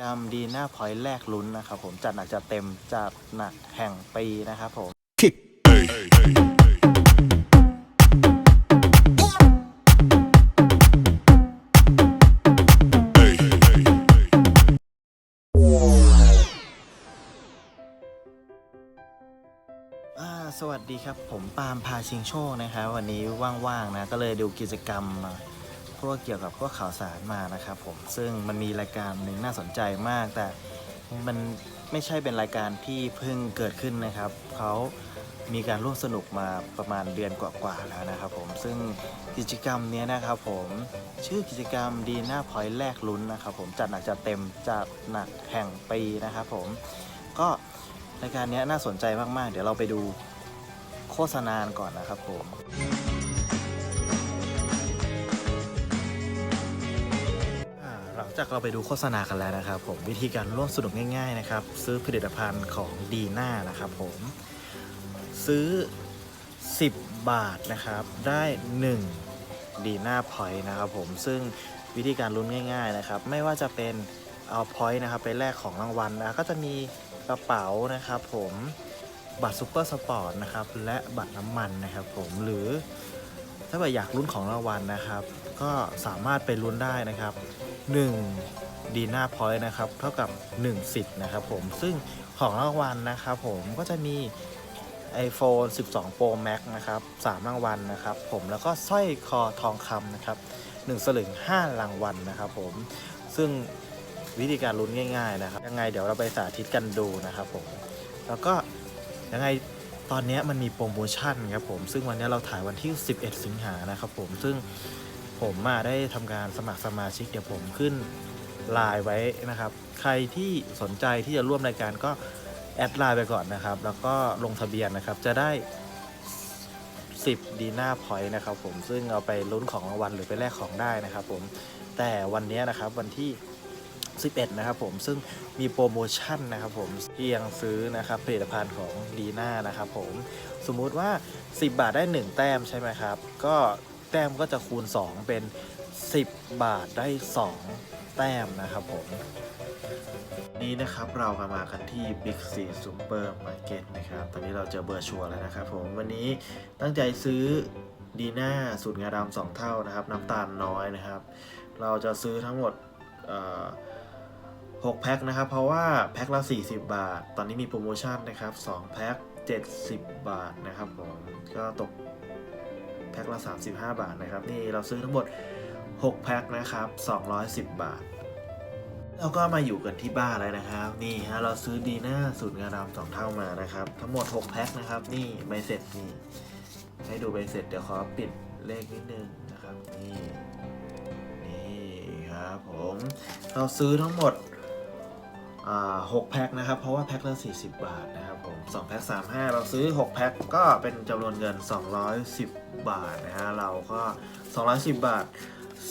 กรรมดีหน้าพอยต์แรกลุ้นนะครับผมจัดหนักจัดเต็มจัดหนักแห่งปีนะครับผม อ่าสวัสดีครับผมปาล์มพาชิงโชคนะครับวันนี้ว่างๆนะก็เลยดูกิจกรรมมาพ วกเกี่ยวกับพวกข่าวสารมานะครับผมซึ่งมันมีรายการหนึ่งน่าสนใจมาก แต่มันไม่ใช่เป็นรายการที่เพิ่งเกิดขึ้นนะครับเขามีการร่วมสนุกมาประมาณเดือนกว่าๆแล้วนะครับผมซึ่งกิจกรรมนี้นะครับผมชื่อกิจกรรมดีหน้าพอยแรกลุ้นนะครับผมจัดหนักจัดเต็มจัดหนักแห่งปีนะครับผมก็รายการนี้น่าสนใจมากๆ เดี๋ยวเราไปดูโฆษณาก่อนนะครับผม จากเราไปดูโฆษณากันแล้วนะครับ ผมวิธีการร่วมสนุกง่าย ๆ นะครับ ซื้อผลิตภัณฑ์ของดีน่านะครับ ผมซื้อ 10 บาทนะครับ ได้ 1 ดีน่าพอยต์นะครับ ผมซึ่งวิธีการลุ้นง่าย ๆ นะครับ ไม่ว่าจะเป็นเอาพอยต์นะครับไปแลกของรางวัลนะก็จะมีกระเป๋านะครับ ผมบัตรซูเปอร์สปอร์ตนะครับและบัตรน้ำมันนะครับผมหรือถ้าเกิดอยากลุ้นของรางวัลนะครับ ก็สามารถไปลุ้นได้นะครับ 1 ดีน่าพอยต์นะครับ เท่ากับ 1 สิทธิ์นะครับผมซึ่งของรางวัลนะครับผมก็จะมี iPhone 12 Pro Max นะครับ3รางวัลนะครับผมแล้วก็สร้อยคอทองคำนะครับ1สลึง 5 รางวัลนะครับผมซึ่งวิธีการลุ้นง่าย ๆ นะครับ ยังไงเดี๋ยวเราไปสาธิตกันดูนะครับผมแล้วก็ยังไงตอนนี้มันมีโปรโมชั่นครับผมซึ่งวันนี้เราถ่ายวันที่ 11 สิงหานะครับผมซึ่ง ผมมาได้ทำการสมัครสมาชิกเดี๋ยวผมขึ้นไลน์ไว้นะครับ ใครที่สนใจที่จะร่วมรายการก็แอดไลน์ไปก่อนนะครับ แล้วก็ลงทะเบียนนะครับ จะได้ 10 ดีน่าพอยต์นะครับ ผมซึ่งเอาไปลุ้นของรางวัลหรือไปแลกของได้นะครับผมแต่วันนี้นะครับวันที่ 11 นะครับผมซึ่งมีโปรโมชั่นนะครับผมเพียงซื้อนะครับผลิตภัณฑ์ของดีน่านะครับผมสมมุติว่า 10 บาทได้ 1 แต้มใช่ไหมครับ ก็ แต้มก็จะคูณ 2 เป็น 10 บาทได้ 2 แต้มนะครับผม นี้นะครับเรากมากันที่ Big C Super Market นะครับ ตอนนี้เราเจอเบอร์ชัวร์แล้วนะครับผม วันนี้ตั้งใจซื้อดีน่าสูตรงาดำสองเท่านะครับ น้ำตาลน้อยนะครับ เราจะซื้อทั้งหมด6แพ็คนะครับ เพราะว่าแพ็คละ 40 บาท ตอนนี้มีโปรโมชั่นนะครับ2แพ็ค70 บาทนะครับผม ก็ตก แพ็คละ 35 บาทนะครับ นี่เราซื้อทั้งหมด 6 แพ็คนะครับ 210 บาท เราก็มาอยู่กันที่บ้านแล้วนะครับ นี่ฮะเราซื้อดีน่าสูตรงาดำสองเท่ามานะครับ ทั้งหมด 6 แพ็คนะครับ นี่ใบเสร็จนี่ ให้ดูใบเสร็จเดี๋ยวขอปิดเลขนิดนึงนะครับ นี่ นี่ครับผม เราซื้อทั้งหมด หกแพ็คนะครับ เพราะว่าแพ็คละ40 บาทนะครับผม2แพ็ค35เราซื้อ 6 แพ็คก็เป็นจำนวนเงิน 210 บาทนะฮะเราก็ 210 บาท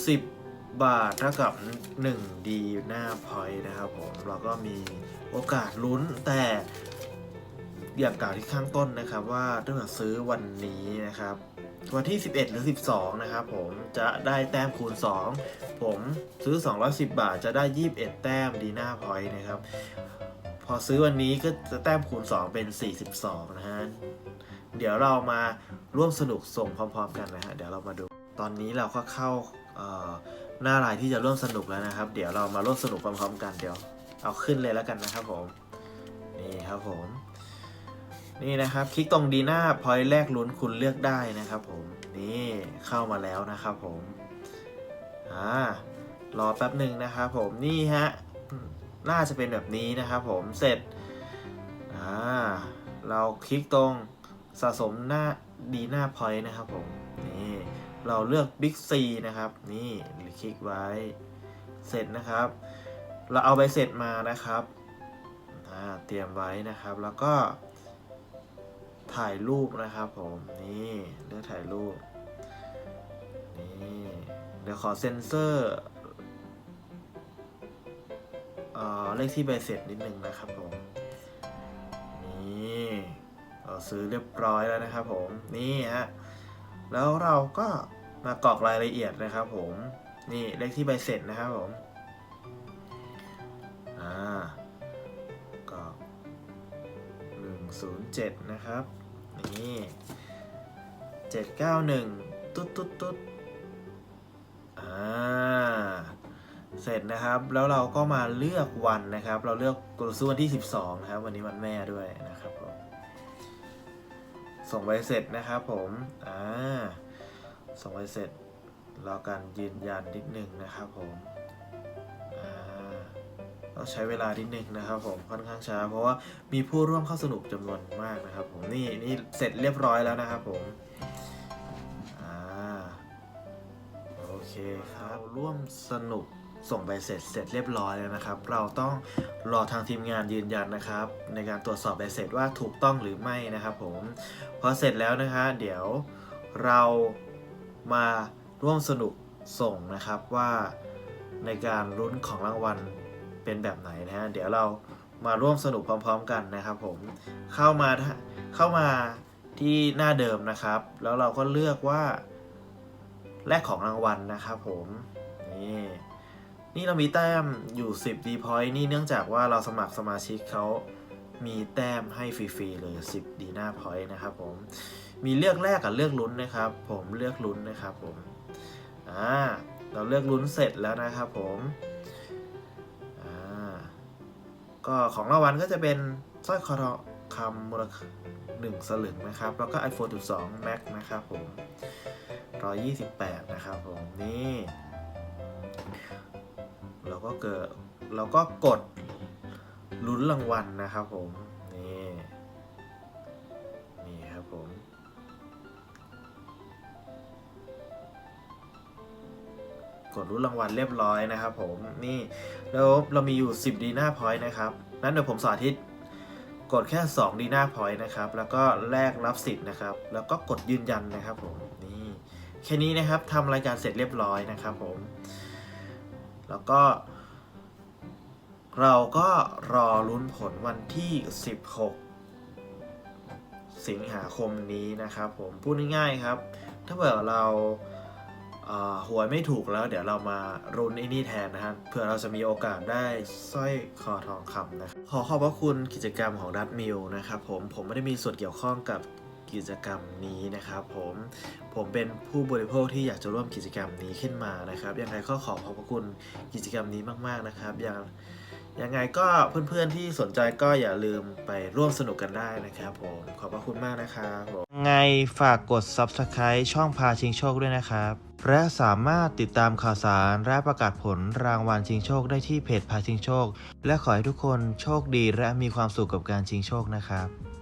10 บาทเท่ากับ1ดีหน้าพอยต์นะครับผมเราก็มีโอกาสลุ้นแต่อย่างกล่าวที่ข้างต้นนะครับว่าถ้าซื้อวันนี้นะครับ วันที่ 11 หรือ 12 นะครับผมจะได้แต้มคูณ 2 ผมซื้อ 210 บาทจะได้ 21 แต้มดีหน้าพอยนะครับ พอซื้อวันนี้ก็จะแต้มคูณ 2 เป็น 42 นะฮะ เดี๋ยวเรามาร่วมสนุกส่งพร้อมๆ กันนะฮะ เดี๋ยวเรามาดู ตอนนี้เราก็เข้าหน้ารายที่จะร่วมสนุกแล้วนะครับ เดี๋ยวเรามาร่วมสนุกพร้อมๆ กันเดี๋ยวเอาขึ้นเลยแล้วกันนะครับผม นี่ครับผม นี่นะครับคลิกตรงดีหน้าพอยต์แรกลุ้นคุณเลือกได้นะครับผมนี่เข้ามาแล้วนะครับผมอ่ารอแป๊บหนึ่งนะครับผมนี่ฮะน่าจะเป็นแบบนี้นะครับผมเสร็จอ่าเราคลิกตรงสะสมหน้าดีหน้าพอยต์นะครับผมนี่เราเลือก Big C นะครับ นี่คลิกไว้เสร็จนะครับ เราเอาใบเสร็จมานะครับอ่าเตรียมไว้นะครับแล้วก็ ถ่ายรูปนะครับผมนี่เลือกถ่ายรูปนี่เดี๋ยวขอเซ็นเซอร์เอ่อเลขที่ใบเสร็จนิดนึงนะครับผมนี่เราซื้อเรียบร้อยแล้วนะครับผมนี่ฮะแล้วเราก็มากรอกรายละเอียดนะครับผมนี่เลขที่ใบเสร็จนะครับผมอ่าก็จ็ดนะครับ นี่791ตุ๊ดตุ๊ดตุ๊ดอ่า เสร็จนะครับ แล้วเราก็มาเลือกวันนะครับ เราเลือกกรุซื้อวันที่ 12 นะครับ วันนี้วันแม่ด้วยนะครับผมส่งใบเสร็จนะครับผม อ่า ส่งใบเสร็จรอการยืนยันนิดหนึ่งนะครับผม ใช้เวลานิดหนึ่งนะครับผมค่อนข้างช้า เพราะว่ามีผู้ร่วมเข้าสนุกจำนวนมากนะครับ ผมนี่นี่เสร็จเรียบร้อยแล้วนะครับผมอ่าโอเคครับร่วมสนุกส่งใบเสร็จเสร็จเรียบร้อยแล้วนะครับ เราต้องรอทางทีมงานยืนยันนะครับ ในการตรวจสอบใบเสร็จว่าถูกต้องหรือไม่นะครับผมพอเสร็จแล้วนะคะ เดี๋ยวเรามาร่วมสนุกส่งนะครับว่าในการลุ้นของรางวัล เป็นแบบไหนนะฮะเดี๋ยวเรามาร่วมสนุกพร้อม ๆ กันนะครับผมเข้ามาเข้ามาที่หน้าเดิมนะครับ แล้วเราก็เลือกว่าแลกของรางวัลนะครับผมนี่นี่เรามีแต้มอยู่ 10 D point นี่เนื่องจากว่าเราสมัครสมาชิกเขามีแต้มให้ฟรีๆเลย 10 D หน้า point นะครับผม มีเลือกแรกกับเลือกลุ้นนะครับ ผมเลือกลุ้นนะครับผม อ่า เราเลือกลุ้นเสร็จแล้วนะครับผมอ ก็ของรางวัลก็จะเป็นสร้อยคอทองคำมูลค่า1สลึงนะครับ แล้วก็ iPhone 12 Max นะครับผม 128 นะครับผม นี่ เราก็เกิดเราก็กดลุ้นรางวัลนะครับผม กดลุ้นรางวัลเรียบร้อยนะครับ ผมนี่แล้วเรามีอยู่ 10ดีน่าพอยต์นะครับนั้นเดี๋ยวผมสาธิตกดแค่ 2ดีน่าพอยต์นะครับ แล้วก็แลกรับสิทธิ์นะครับ แล้วก็กดยืนยันนะครับผมนี่แค่นี้นะครับทำรายการเสร็จเรียบร้อยนะครับผม แล้วก็ เราก็รอลุ้นผลวันที่ 16 สิงหาคมนี้นะครับ ผมพูดง่ายๆครับ ถ้าเผื่อเรา หวยไม่ถูกแล้วเดี๋ยวเรามารุนไอ้นี่แทนนะฮะเผื่อเราจะมีโอกาสได้สร้อยคอทองคำนะขอขอบพระคุณกิจกรรมของดัตมิลนะครับผมผมไม่ได้มีส่วนเกี่ยวข้องกับกิจกรรมนี้นะครับผมผมเป็นผู้บริโภคที่อยากจะร่วมกิจกรรมนี้ขึ้นมานะครับยังไงก็ขอขอบพระคุณกิจกรรมนี้มาก ๆนะครับย่างยังไงก็เพื่อนๆที่สนใจก็อย่าลืมไปร่วมสนุกกันได้นะครับผมขอบพระคุณมากนะครับผมไงฝากกด Subscribe ช่องพาชิงโชคด้วยนะครับ และสามารถติดตามข่าวสารและประกาศผลรางวัลชิงโชคได้ที่เพจพาชิงโชค และขอให้ทุกคนโชคดีและมีความสุขกับการชิงโชคนะครับ